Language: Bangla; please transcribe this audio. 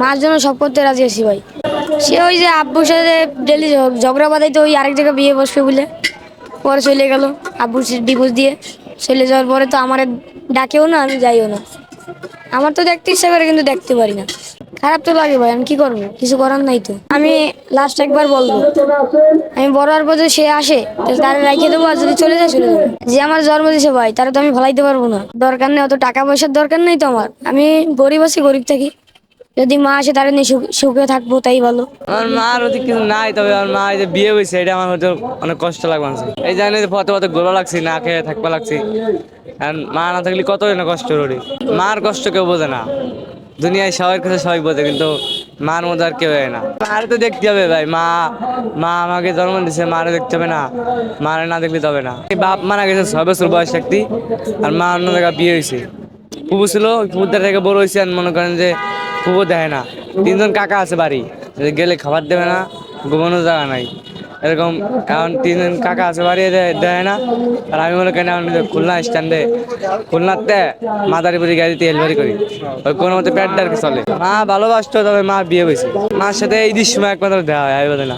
মার জন্য সব করতে রাজি আছি ভাই। সে ওই যে আব্বুর সাথে ডেলি ঝগড়া বাঁধাইতে ওই আরেক জায়গায় বিয়ে বসবে বলে। পরে চলে গেল আব্বুর ডিভোর্স দিয়ে। চলে যাওয়ার পরে তো আমার ডাকেও না, আমি যাইও না। আমার তো দেখতে ইচ্ছা করে কিন্তু দেখতে পারি না। খারাপ তো লাগে ভাই, আমি কি করব? কিছু করার নাই তো। আমি লাস্ট একবার বলব, আমি বড় হওয়ার পর সে আসে তারা রাখিয়ে দেবো আর যদি চলে যায়, চলে যাব। যে আমার জন্ম দিয়েছে ভাই, তারা তো আমি ফলাইতে পারব না। দরকার নেই, অত টাকা পয়সার দরকার নেই তো আমার। আমি গরিব আছি, গরিব থাকি। যদি মা আসে তারা নিয়ে সুখ- সুখে থাকব, তাই ভালো আমার মার ওদিক কিছু নাই, তবে আমার মা যে বিয়ে হয়েছে, এটা আমার হয়তো অনেক কষ্ট লাগবে এই জানি যে পথে পথে গোলা লাগছি, না খেয়ে থাকবা লাগছি আর মা না থাকলে কত না কষ্ট করি মার কষ্ট কেউ বোঝে না। দুনিয়ায় সবার কাছে সবাই বোঝে, কিন্তু মার মধ্যে আর কেউ হয় না। মার তো দেখতে হবে ভাই, মা মা আমাকে জন্ম দিছে, মারে দেখতে হবে না। মারে না দেখলে তবে না। এই বাপ মারা গেছে ছয় বছর বয়স একটি, আর মা অন্য জায়গায় বিয়ে হয়েছে। পুবু ছিল পুবুদের থেকে বড় হয়েছে, আর মনে করেন যে পুবু দেয় না। তিনজন কাকা আছে বাড়ি। গেলে খাবার দেবে না, ঘুমানো জায়গা নাই এরকম এখন তিনজন কাকা আছে বাড়ি দেয় না। আর আমি মনে করি আমি খুলনা স্ট্যান্ডে, খুলনাতে মাদারিপুরি গাড়িতে হেলবারি করি। ওই কোনো মতে পেট আর কি চলে। মা ভালোবাসতো, তবে মা বিয়ে হয়েছে মার সাথে এই দৃশ্য একমাত্র দেওয়া হয় না।